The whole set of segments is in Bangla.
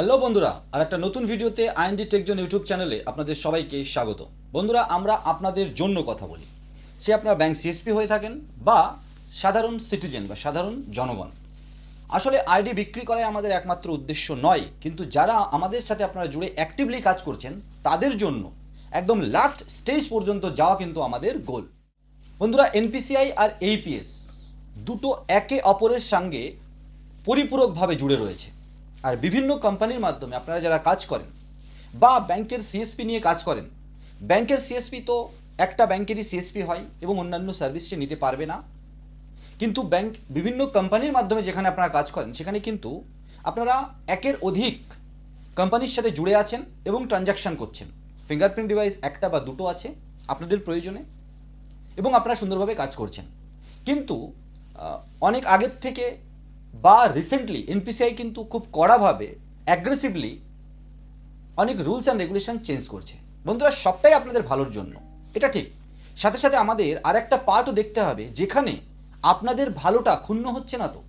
হ্যালো বন্ধুরা আর একটা নতুন ভিডিওতে আইএনডি টেকজন ইউটিউব চ্যানেলে আপনাদের সবাইকে স্বাগত। বন্ধুরা, আমরা আপনাদের জন্য কথা বলি। সে আপনার ব্যাংক সিএসপি হয়ে থাকেন বা সাধারণ সিটিজেন বা সাধারণ জনগণ। আসলে আইডি বিক্রি করাই আমাদের একমাত্র উদ্দেশ্য নয়, কিন্তু যারা আমাদের সাথে আপনারা জুড়ে অ্যাক্টিভলি কাজ করছেন, তাদের জন্য একদম লাস্ট স্টেজ পর্যন্ত যাওয়া কিন্তু আমাদের গোল বন্ধুরা এনপিসিআই আর এইপিএস দুটো একে অপরের সঙ্গে পরিপূরকভাবে জুড়ে রয়েছে। আর বিভিন্ন কোম্পানির মাধ্যমে আপনারা যারা কাজ করেন বা ব্যাংকের সিএসপি নিয়ে কাজ করেন, ব্যাংকের সিএসপি তো একটা ব্যাংকেরই সিএসপি হয় এবং অন্যান্য সার্ভিস সে নিতে পারবে না। কিন্তু ব্যাংক বিভিন্ন কোম্পানির মাধ্যমে যেখানে আপনারা কাজ করেন, সেখানে কিন্তু আপনারা একের অধিক কোম্পানির সাথে জুড়ে আছেন এবং ট্রানজ্যাকশন করছেন। ফিঙ্গারপ্রিন্ট ডিভাইস একটা বা দুটো আছে আপনাদের প্রয়োজনে এবং আপনারা সুন্দরভাবে কাজ করছেন। কিন্তু অনেক আগের থেকে বা রিসেন্টলি এনপিসিআই কিন্তু খুব কড়াভাবে অ্যাগ্রেসিভলি অনেক রুলস অ্যান্ড রেগুলেশন চেঞ্জ করছে। বন্ধুরা, সবটাই আপনাদের ভালোর জন্য। এটা ঠিক। সাথে সাথে আমাদের আর একটা পার্টও দেখতে হবে, যেখানে আপনাদের ভালোটা ক্ষুণ্ণ হচ্ছে না তো।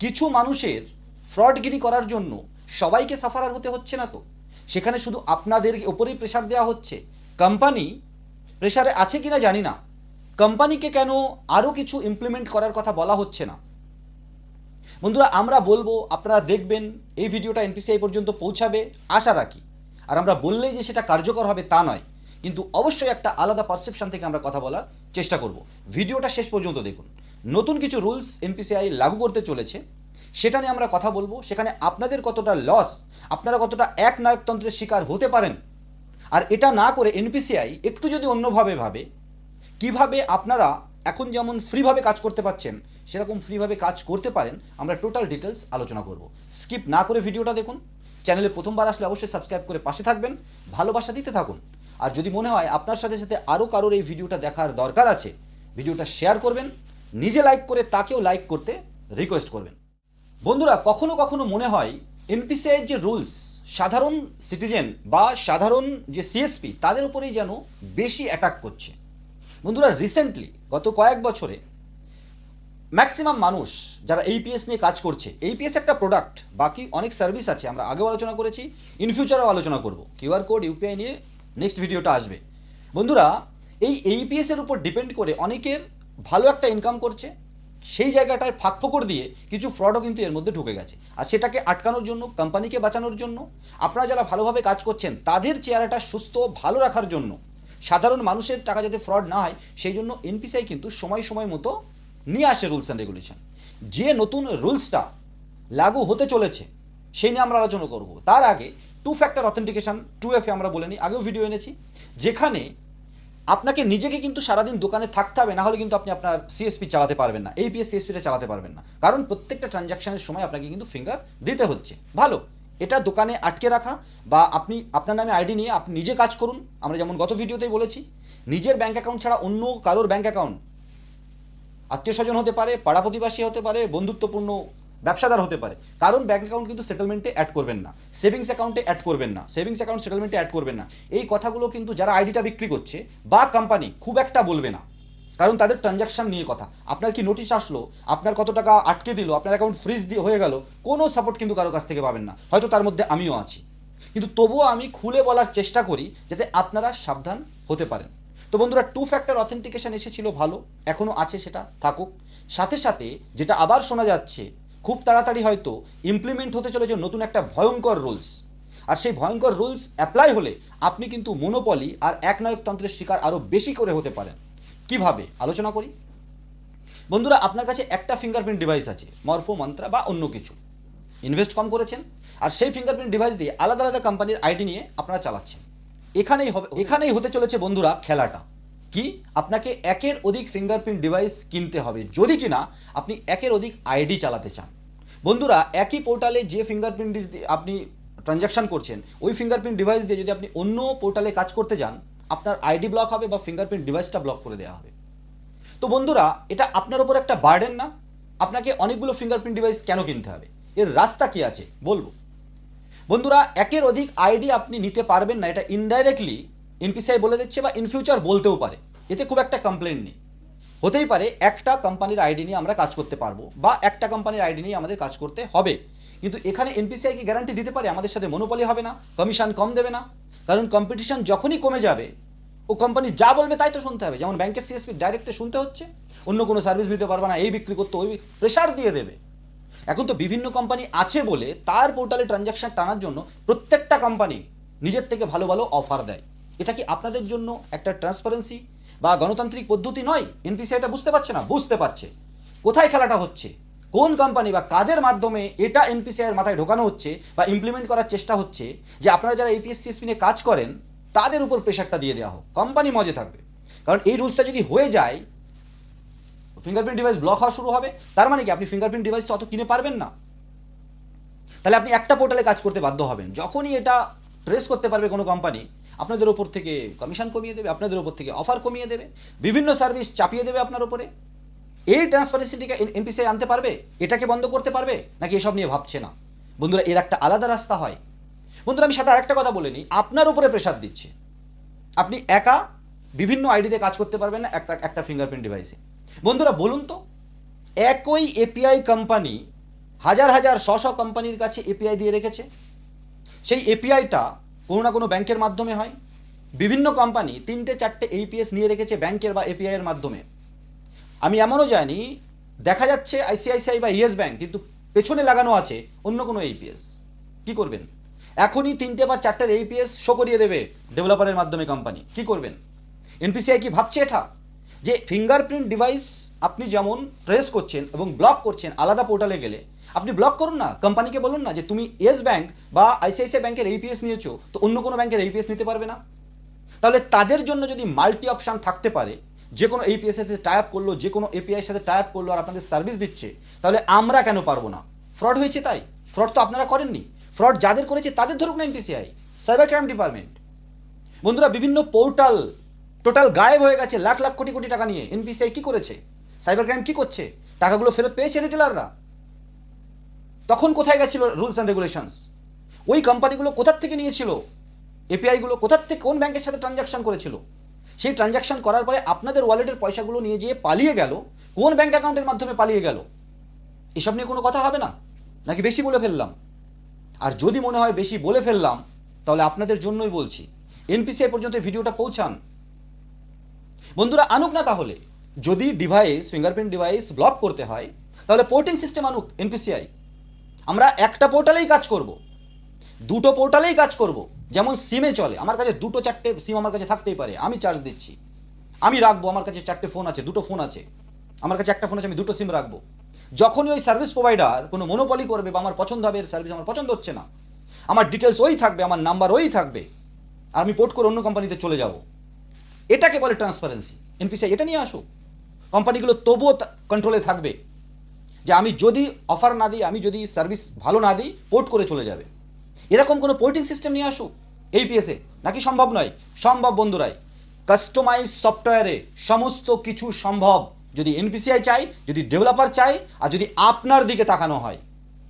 কিছু মানুষের ফ্রডগিরি করার জন্য সবাইকে সাফারার হতে হচ্ছে না তো। সেখানে শুধু আপনাদের ওপরেই প্রেশার দেওয়া হচ্ছে। কোম্পানি প্রেশারে আছে কিনা জানি না। কোম্পানিকে কেন আরও কিছু ইমপ্লিমেন্ট করার কথা বলা হচ্ছে না? বন্ধুরা, আমরা বলব, আপনারা দেখবেন এই ভিডিওটা এনপিসিআই পর্যন্ত পৌঁছাবে, আশা রাখি। আর আমরা বললেই যে সেটা কার্যকর হবে তা নয়, কিন্তু অবশ্যই একটা আলাদা পারসেপশন থেকে আমরা কথা বলার চেষ্টা করব। ভিডিওটা শেষ পর্যন্ত দেখুন। নতুন কিছু রুলস এনপিসিআই লাগু করতে চলেছে, সেটা নিয়ে আমরা কথা বলব। সেখানে আপনাদের কতটা লস আপনারা কতটা এক নায়কতন্ত্রের শিকার হতে পারেন। আর এটা না করে এনপিসিআই একটু যদি অন্যভাবে ভাবে, কীভাবে আপনারা এখন যেমন ফ্রিভাবে কাজ করতে পাচ্ছেন, সেরকম ফ্রিভাবে কাজ করতে পারেন, আমরা টোটাল ডিটেলস আলোচনা করব। স্কিপ না করে ভিডিওটা দেখুন। চ্যানেলে প্রথমবার আসলে অবশ্যই সাবস্ক্রাইব করে পাশে থাকবেন, ভালোবাসা দিতে থাকুন। আর যদি মনে হয় আপনার সাথে সাথে আরও কারোর এই ভিডিওটা দেখার দরকার আছে ভিডিওটা শেয়ার করবেন, নিজে লাইক করে তাকেও লাইক করতে রিকোয়েস্ট করবেন। বন্ধুরা, কখনো কখনো মনে হয় এনপিসিআই যে রুলস সাধারণ সিটিজেন বা সাধারণ যে সিএসপি তাদের উপরেই যেন বেশি অ্যাটাক করছে। বন্ধুরা রিসেন্টলি গত কয়েক বছরে ম্যাক্সিমাম মানুষ যারা এইপিএস নিয়ে কাজ করছে এইপিএস একটা প্রোডাক্ট বাকি অনেক সার্ভিস আছে, আমরা আগেও আলোচনা করেছি ইন ফিউচারেও আলোচনা করব। কিউআর কোড ইউপিআই নিয়ে নেক্সট ভিডিওটা আসবে। বন্ধুরা, এই এইপিএস এর উপর ডিপেন্ড করে অনেকের ভালো একটা ইনকাম করছে, সেই জায়গাটায় ফাঁক ফোকর দিয়ে কিছু ফ্রডও কিন্তু এর মধ্যে ঢুকে গেছে। আর সেটাকে আটকানোর জন্য কোম্পানিকে বাঁচানোর জন্য, আপনারা যারা ভালোভাবে কাজ করছেন, তাদের চেহারাটা সুস্থ, ভালো রাখার জন্য সাধারণ মানুষের টাকা যাতে ফ্রড না হয়, সেই জন্য এনপিসিআই কিন্তু সময় সময় মতো নিয়ে আসে রুলস অ্যান্ড রেগুলেশন যে নতুন রুলসটা লাগু হতে চলেছে, সেই নিয়ে আমরা আলোচনা করব। তার আগে টু ফ্যাক্টর অথেন্টিকেশন টু এফে আমরা বলে নিই, আগেও ভিডিও এনেছি, যেখানে আপনাকে নিজেকে কিন্তু সারাদিন দোকানে থাকতে হবে, না হলে কিন্তু আপনি আপনার সিএসপি চালাতে পারবেন না। এইপিএস সিএসপিটা চালাতে পারবেন না। কারণ প্রত্যেকটা ট্রানজ্যাকশনের সময় আপনাকে কিন্তু ফিঙ্গার দিতে হচ্ছে। ভালো। এটা দোকানে আটকে রাখা বা আপনি, আপনার নামে আইডি নিয়ে আপনি নিজে কাজ করুন। আমরা যেমন গত ভিডিওতেই বলেছি, নিজের ব্যাঙ্ক অ্যাকাউন্ট ছাড়া অন্য কারোর ব্যাঙ্ক অ্যাকাউন্ট আত্মীয় স্বজন হতে পারে, পাড়া প্রতিবাসী হতে পারে, বন্ধুত্বপূর্ণ ব্যবসাদার হতে পারে। কারণ ব্যাঙ্ক অ্যাকাউন্ট কিন্তু সেটেলমেন্টে অ্যাড করবেন না। সেভিংস অ্যাকাউন্টে অ্যাড করবেন না। সেভিংস অ্যাকাউন্ট সেটেলমেন্টে অ্যাড করবেন না। এই কথাগুলো কিন্তু যারা আইডিটা বিক্রি করছে বা কোম্পানি খুব একটা বলবে না। কারণ তাদের ট্রানজ্যাকশন নিয়ে কথা। আপনার কি নোটিশ আসলো? আপনার কত টাকা আটকে দিল? আপনার অ্যাকাউন্ট ফ্রিজ দিয়ে হয়ে গেল? কোনো সাপোর্ট কিন্তু কারও কাছ থেকে পাবেন না। হয়তো তার মধ্যে আমিও আছি। কিন্তু তবুও আমি খুলে বলার চেষ্টা করি যাতে আপনারা সাবধান হতে পারেন। তো বন্ধুরা টু ফ্যাক্টর অথেন্টিকেশন এসেছিল ভালো এখনও আছে সেটা, থাকুক। সাথে সাথে যেটা আবার শোনা যাচ্ছে, খুব তাড়াতাড়ি হয়তো ইমপ্লিমেন্ট হতে চলেছে নতুন একটা ভয়ঙ্কর রুলস আর সেই ভয়ঙ্কর রুলস অ্যাপ্লাই হলে আপনি কিন্তু মনোপলি আর একনায়কতন্ত্রের শিকার আরও বেশি করে হতে পারেন। কীভাবে আলোচনা করি? বন্ধুরা, আপনার কাছে একটা ফিঙ্গারপ্রিন্ট ডিভাইস আছে, মরফো, মন্ত্রা বা অন্য কিছু। ইনভেস্ট কম করেছেন, আর সেই ফিঙ্গারপ্রিন্ট ডিভাইস দিয়ে আলাদা আলাদা কোম্পানির আইডি নিয়ে আপনারা চালাচ্ছেন। এখানেই হবে, এখানেই হতে চলেছে বন্ধুরা খেলাটা। কি? আপনাকে একের অধিক ফিঙ্গারপ্রিন্ট ডিভাইস কিনতে হবে। যদি কিনা আপনি একের অধিক আইডি চালাতে চান। বন্ধুরা, একই পোর্টালে যে ফিঙ্গারপ্রিন্ট আপনি ট্রানজ্যাকশন করছেন, ওই ফিঙ্গারপ্রিন্ট ডিভাইস দিয়ে যদি আপনি অন্য পোর্টালে কাজ করতে যান আপনার আইডি ব্লক হবে বা ফিঙ্গারপ্রিন্ট ডিভাইসটা ব্লক করে দেওয়া হবে। তো বন্ধুরা, এটা আপনার ওপর একটা বার্ডেন না? আপনাকে অনেকগুলো ফিঙ্গারপ্রিন্ট ডিভাইস কেন কিনতে হবে? এর রাস্তা কি আছে? বলব। বন্ধুরা, একের অধিক আইডি আপনি নিতে পারবেন না, এটা ইনডাইরেক্টলি এনপিসিআই বলে দিচ্ছে বা ইন ফিউচার বলতেও পারে। এতে খুব একটা কমপ্লেন নেই। হতেই পারে, একটা কোম্পানির আইডি নিয়ে আমরা কাজ করতে পারব বা একটা কোম্পানির আইডি নিয়ে আমাদের কাজ করতে হবে। কিন্তু এখানে এনপিসিআই কি গ্যারান্টি দিতে পারে? আমাদের সাথে মনোপলি হবে না কমিশন কম দেবে না। কারণ কম্পিটিশন যখনই কমে যাবে ও কোম্পানি যা বলবে তাই তো শুনতে হবে। যেমন ব্যাংকের সিএসপি ডাইরেক্টে শুনতে হচ্ছে, অন্য কোনো সার্ভিস নিতে পারবে না, এই বিক্রি করতে ওই প্রেশার দিয়ে দেবে। এখন তো বিভিন্ন কোম্পানি আছে বলে তার পোর্টালে ট্রানজ্যাকশন টানার জন্য প্রত্যেকটা কোম্পানি নিজের থেকে ভালো ভালো অফার দেয়। এটা কি আপনাদের জন্য একটা ট্রান্সপারেন্সি বা গণতান্ত্রিক পদ্ধতি নয়? এনপিসি এটা বুঝতে পারছে না? বুঝতে পারছে। কোথায় খেলাটা হচ্ছে? কোন কোম্পানি বা কাদের মাধ্যমে এটা এনপিসিআই এর মাথায় ঢোকানো হচ্ছে বা ইমপ্লিমেন্ট করার চেষ্টা হচ্ছে? যে আপনারা যারা এপিএসসি নিয়ে কাজ করেন তাদের উপর প্রেশারটা দিয়ে দেওয়া হোক। কোম্পানি মজে থাকবে। কারণ এই রুলসটা যদি হয়ে যায় ফিঙ্গারপ্রিন্ট ডিভাইস ব্লক হওয়া শুরু হবে। তার মানে কি? আপনি ফিঙ্গারপ্রিন্ট ডিভাইস তো অত কিনে পারবেন না। তাহলে আপনি একটা পোর্টালে কাজ করতে বাধ্য হবেন। যখনই এটা ট্রেস করতে পারবে কোনো কোম্পানি আপনাদের ওপর থেকে কমিশন কমিয়ে দেবে, আপনাদের ওপর থেকে অফার কমিয়ে দেবে, বিভিন্ন সার্ভিস চাপিয়ে দেবে আপনার ওপরে। এই ট্রান্সপারেন্সিটিকে এনপিসিআই আনতে পারবে? এটাকে বন্ধ করতে পারবে? নাকি এসব নিয়ে ভাবছে না? বন্ধুরা, এর একটা আলাদা রাস্তা হয়। বন্ধুরা, আমি সাথে আরেকটা কথা বলে নিই। আপনার উপরে প্রেশার দিচ্ছে। আপনি একা বিভিন্ন আইডিতে কাজ করতে পারবেন না, একটা একটা ফিঙ্গারপ্রিন্ট ডিভাইসে বন্ধুরা, বলুন তো, একই এপিআই কোম্পানি হাজার হাজার, শ শ কোম্পানির কাছে এপিআই দিয়ে রেখেছে? সেই এপিআইটা কোনো না কোনো ব্যাংকের মাধ্যমে হয়। বিভিন্ন কোম্পানি তিনটে, চারটে এইপিএস নিয়ে রেখেছে ব্যাংকের বা এপিআই এর মাধ্যমে। আমি এমনও জানি, দেখা যাচ্ছে আইসিআইসিআই বা ইয়েস ব্যাংক কিন্তু পেছনে লাগানো আছে অন্য কোনো এইপিএস কি করবেন? এখনই তিনটে বা চারটের এইপিএস শো করিয়ে দেবে ডেভেলপারের মাধ্যমে কোম্পানি কি করবেন? এনপিসিআই কি ভাবছে এটা? যে ফিঙ্গারপ্রিন্ট ডিভাইস আপনি যেমন ট্রেস করছেন এবং ব্লক করছেন আলাদা পোর্টালে গেলে, আপনি ব্লক করুন না কোম্পানিকে বলুন না যে তুমি ইয়েস ব্যাঙ্ক বা আইসিআইসিআই ব্যাংকের এইপিএস নিয়েছো, তো অন্য কোনো ব্যাংকের এইপিএস নিতে পারবে না? তাহলে তাদের জন্য যদি মাল্টি অপশান থাকতে পারে, যে কোনো এপিএস সাথে টাই আপ করল, যে কোনো এপিআই সাথে টাই আপ করল আর আপনাদের সার্ভিস দিচ্ছে, তাহলে আমরা কেন পারব না? ফ্রড হয়েছে তাই? ফ্রড তো আপনারা করেননি। ফ্রড যাদের করেছে তাদের ধরুক না এনপিসিআই, সাইবার ক্রাইম ডিপার্টমেন্ট। বন্ধুরা, বিভিন্ন পোর্টাল টোটাল গায়েব হয়ে গেছে লাখ লাখ কোটি কোটি টাকা নিয়ে। এনপিসিআই কী করেছে? সাইবার ক্রাইম কী করছে? টাকাগুলো ফেরত পেয়েছে রিটেলাররা? তখন কোথায় গেছিল রুলস অ্যান্ড রেগুলেশনস? ওই কোম্পানিগুলো কোথার থেকে নিয়েছিল? এপিআইগুলো কোথার থেকে কোন ব্যাংকের সাথে ট্রানজাকশন করেছিল? সেই ট্রানজাকশন করার পরে আপনাদের ওয়ালেটের পয়সাগুলো নিয়ে যেয়ে পালিয়ে গেল? কোন ব্যাংক অ্যাকাউন্টের মাধ্যমে পালিয়ে গেল? এসব নিয়ে কোনো কথা হবে না? নাকি বেশি বলে ফেললাম? আর যদি মনে হয় বেশি বলে ফেললাম, তাহলে আপনাদের জন্যই বলছি। এনপিসিআই পর্যন্ত ভিডিওটা পৌঁছান। বন্ধুরা, আনুক না তাহলে। যদি ডিভাইস ফিঙ্গারপ্রিন্ট ডিভাইস ব্লক করতে হয়, তাহলে পোর্টিং সিস্টেম আনুক এনপিসিআই আমরা একটা পোর্টালেই কাজ করব। দুটো পোর্টালেই কাজ করব। যেমন সিমে চলে। আমার কাছে দুটো চারটে সিম আমার কাছে থাকতেই পারে। আমি চার্জ দিচ্ছি। আমি রাখব। আমার কাছে চারটে ফোন আছে, দুটো ফোন আছে। আমার কাছে একটা ফোন আছে, আমি দুটো সিম রাখব। যখনই ওই সার্ভিস প্রোভাইডার কোনো মনোপলি করবে বা আমার পছন্দ হবে, এর সার্ভিস আমার পছন্দ হচ্ছে না। আমার ডিটেলস ওই থাকবে, আমার নাম্বার ওই থাকবে, আর আমি পোর্ট করে অন্য কোম্পানিতে চলে যাব। এটাকে বলে ট্রান্সপারেন্সি এনপিসিআই এটা নিয়ে আসুক কোম্পানিগুলো তবুও কন্ট্রোলে থাকবে যে আমি যদি অফার না দিই, আমি যদি সার্ভিস ভালো না দিই পোর্ট করে চলে যাবে। এরকম কোনো পোর্টিং সিস্টেম নিয়ে আসুক এই নাকি সম্ভব নয়? সম্ভব বন্ধুরাই। কাস্টমাইজ সফটওয়্যারে সমস্ত কিছু সম্ভব। যদি এনপিসিআই চাই, যদি ডেভেলপার চাই, আর যদি আপনার দিকে তাকানো হয়।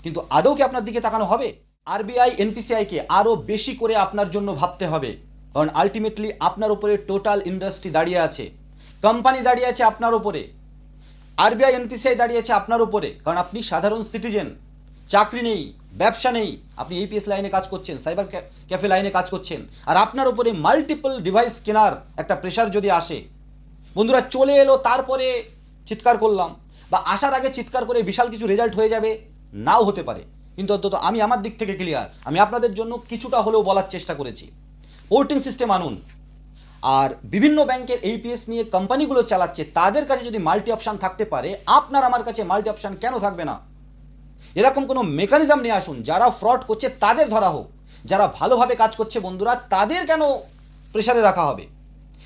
কিন্তু আদৌ কি আপনার দিকে তাকানো হবে? আরবিআই এনপিসিআইকে আরও বেশি করে আপনার জন্য ভাবতে হবে। কারণ আলটিমেটলি আপনার উপরে টোটাল ইন্ডাস্ট্রি দাঁড়িয়ে আছে। কোম্পানি দাঁড়িয়ে আছে আপনার উপরে। আরবিআই এনপিসিআই দাঁড়িয়ে আছে আপনার উপরে। কারণ আপনি সাধারণ সিটিজেন চাকরি নেই, ব্যবসা নেই। আপনি এপিএস লাইনে কাজ করছেন সাইবার ক্যাফে লাইনে কাজ করছেন। আর আপনার উপরে মাল্টিপল ডিভাইস কেনার একটা প্রেশার যদি আসে, বন্ধুরা চলে এলো, তারপরে চিৎকার করলাম বা আসার আগে চিৎকার করে বিশাল কিছু রেজাল্ট হয়ে যাবে, নাও হতে পারে। কিন্তু অন্তত আমি আমার দিক থেকে ক্লিয়ার আমি আপনাদের জন্য কিছুটা হলেও বলার চেষ্টা করেছি। পোর্টিং সিস্টেম আনুন। আর বিভিন্ন ব্যাংকের এইপিএস নিয়ে কোম্পানিগুলো চালাচ্ছে, তাদের কাছে যদি মাল্টি অপশান থাকতে পারে, আপনার আমার কাছে মাল্টি অপশান কেন থাকবে না? এরকম কোনো মেকানিজম নিয়ে আসুন, যারা ফ্রড করছে তাদের ধরা হোক। যারা ভালোভাবে কাজ করছে বন্ধুরা, তাদের কেন প্রেশারে রাখা হবে?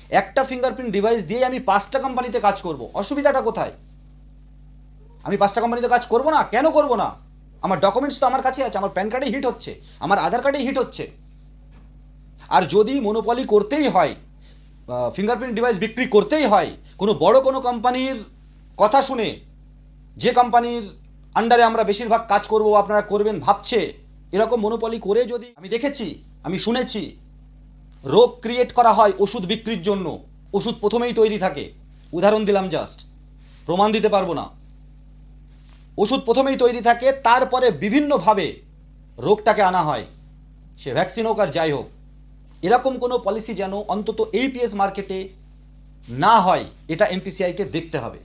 একটা ফিঙ্গারপ্রিন্ট ডিভাইস দিয়ে আমি পাঁচটা কোম্পানিতে কাজ করব। অসুবিধাটা কোথায়? আমি পাঁচটা কোম্পানিতে কাজ করব না? কেন করব না? আমার ডকুমেন্টস তো আমার কাছে আছে, আমার প্যান কার্ডে হিট হচ্ছে, আমার আধার কার্ডে হিট হচ্ছে। আর যদি মনোপলি করতেই হয় ফিঙ্গারপ্রিন্ট ডিভাইস বিক্রি করতেই হয়, কোনো বড় কোনো কোম্পানির কথা শুনে, যে কোম্পানির আন্ডারে আমরা বেশিরভাগ কাজ করব, আপনারা করবেন, ভাবছে, এরকম মনোপলি করে যদি আমি দেখেছি, আমি শুনেছি রোগ ক্রিয়েট করা হয় ওষুধ বিক্রির জন্য। ওষুধ প্রথমেই তৈরি থাকে। উদাহরণ দিলাম জাস্ট প্রমাণ দিতে পারব না। ওষুধ প্রথমেই তৈরি থাকে, তারপরে বিভিন্নভাবে রোগটাকে আনা হয়। সে ভ্যাকসিন হোক আর যাই হোক। এরকম কোনো পলিসি যেন অন্তত এই এইপিএস মার্কেটে না হয়, এটা এনপিসিআইকে দেখতে হবে।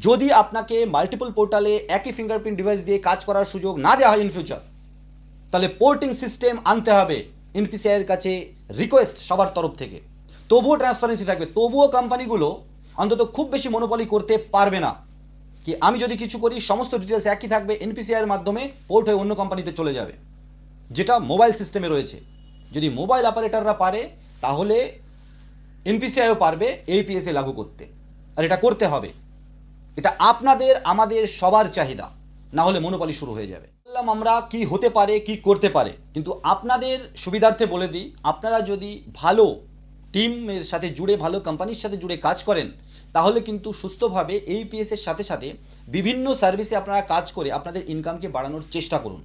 যদি আপনাকে মাল্টিপল পোর্টালে একই ফিঙ্গারপ্রিন্ট ডিভাইস দিয়ে কাজ করার সুযোগ না দেওয়া হয় ইন ফিউচার তাহলে পোর্টিং সিস্টেম আনতে হবে। এনপিসিআইয়ের কাছে রিকোয়েস্ট সবার তরফ থেকে। তবুও ট্রান্সপারেন্সি থাকবে। তবুও কোম্পানিগুলো অন্তত খুব বেশি মনোপলি করতে পারবে না। কি আমি যদি কিছু করি, সমস্ত ডিটেলস একই থাকবে এনপিসিআইয়ের মাধ্যমে পোর্ট হয়ে অন্য কোম্পানিতে চলে যাবে। যেটা মোবাইল সিস্টেমে রয়েছে। যদি মোবাইল অপারেটররা পারে, তাহলে এনপিসিআইও পারবে এইপিএসএ লাগু করতে। আর এটা করতে হবে। এটা আপনাদের, আমাদের সবার চাহিদা। না হলে মনোপলি শুরু হয়ে যাবে। বললাম আমরা কি হতে পারে, কি করতে পারে। কিন্তু আপনাদের সুবিধার্থে বলে দিই, আপনারা যদি ভালো টিমের সাথে জুড়ে, ভালো কোম্পানির সাথে জুড়ে কাজ করেন, তাহলে কিন্তু সুস্থভাবে এই পিএসের সাথে সাথে বিভিন্ন সার্ভিসে আপনারা কাজ করে আপনাদের ইনকামকে বাড়ানোর চেষ্টা করুন।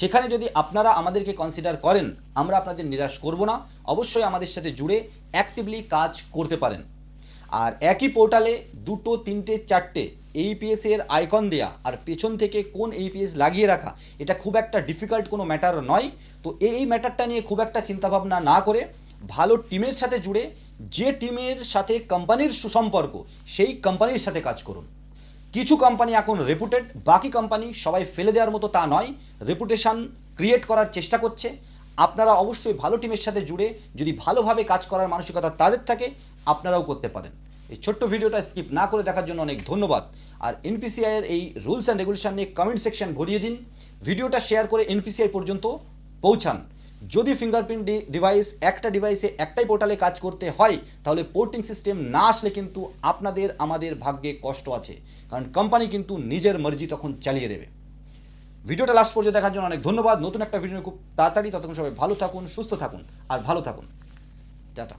সেখানে যদি আপনারা আমাদেরকে কনসিডার করেন, আমরা আপনাদের নিরাশ করব না। অবশ্যই আমাদের সাথে জুড়ে অ্যাক্টিভলি কাজ করতে পারেন। আর একই পোর্টালে দুটো, তিনটে, চারটে এইপিএস এর আইকন দেয়া, আর পেছন থেকে কোন এইপিএস লাগিয়ে রাখা, এটা খুব একটা ডিফিকাল্ট কোনো ম্যাটার নয়। তো এই ম্যাটারটা নিয়ে খুব একটা চিন্তাভাবনা না করে ভালো টিমের সাথে জুড়ে যে টিমের সাথে কোম্পানির সুসম্পর্ক, সেই কোম্পানির সাথে কাজ করুন। কিছু কোম্পানি এখন রেপুটেড বাকি কোম্পানি সবাই ফেলে দেওয়ার মতো তা নয়। রেপুটেশন ক্রিয়েট করার চেষ্টা করছে। আপনারা অবশ্যই ভালো টিমের সাথে জুড়ে যদি ভালোভাবে কাজ করার মানসিকতা তাদের থাকে, আপনারাও করতে পারেন। এই ছোট্ট ভিডিওটা স্কিপ না করে দেখার জন্য অনেক ধন্যবাদ। আর এনপিসিআই এর এই রুলস অ্যান্ড রেগুলেশন নিয়ে কমেন্ট সেকশন ভরিয়ে দিন। ভিডিওটা শেয়ার করে এনপিসিআই পর্যন্ত পৌঁছান। যদি ফিঙ্গারপ্রিন্ট ডিভাইস একটা ডিভাইসে একটাই পোর্টালে কাজ করতে হয়, তাহলে পোর্টিং সিস্টেম না আসলে কিন্তু আপনাদের, আমাদের ভাগ্যে কষ্ট আছে। কারণ কোম্পানি কিন্তু নিজের মর্জি তখন চালিয়ে দেবে। ভিডিওটা লাস্ট পর্যন্ত দেখার জন্য অনেক ধন্যবাদ। নতুন একটা ভিডিও খুব তাড়াতাড়ি। ততক্ষণ সবাই ভালো থাকুন, সুস্থ থাকুন, আর ভালো থাকুন। টাটা।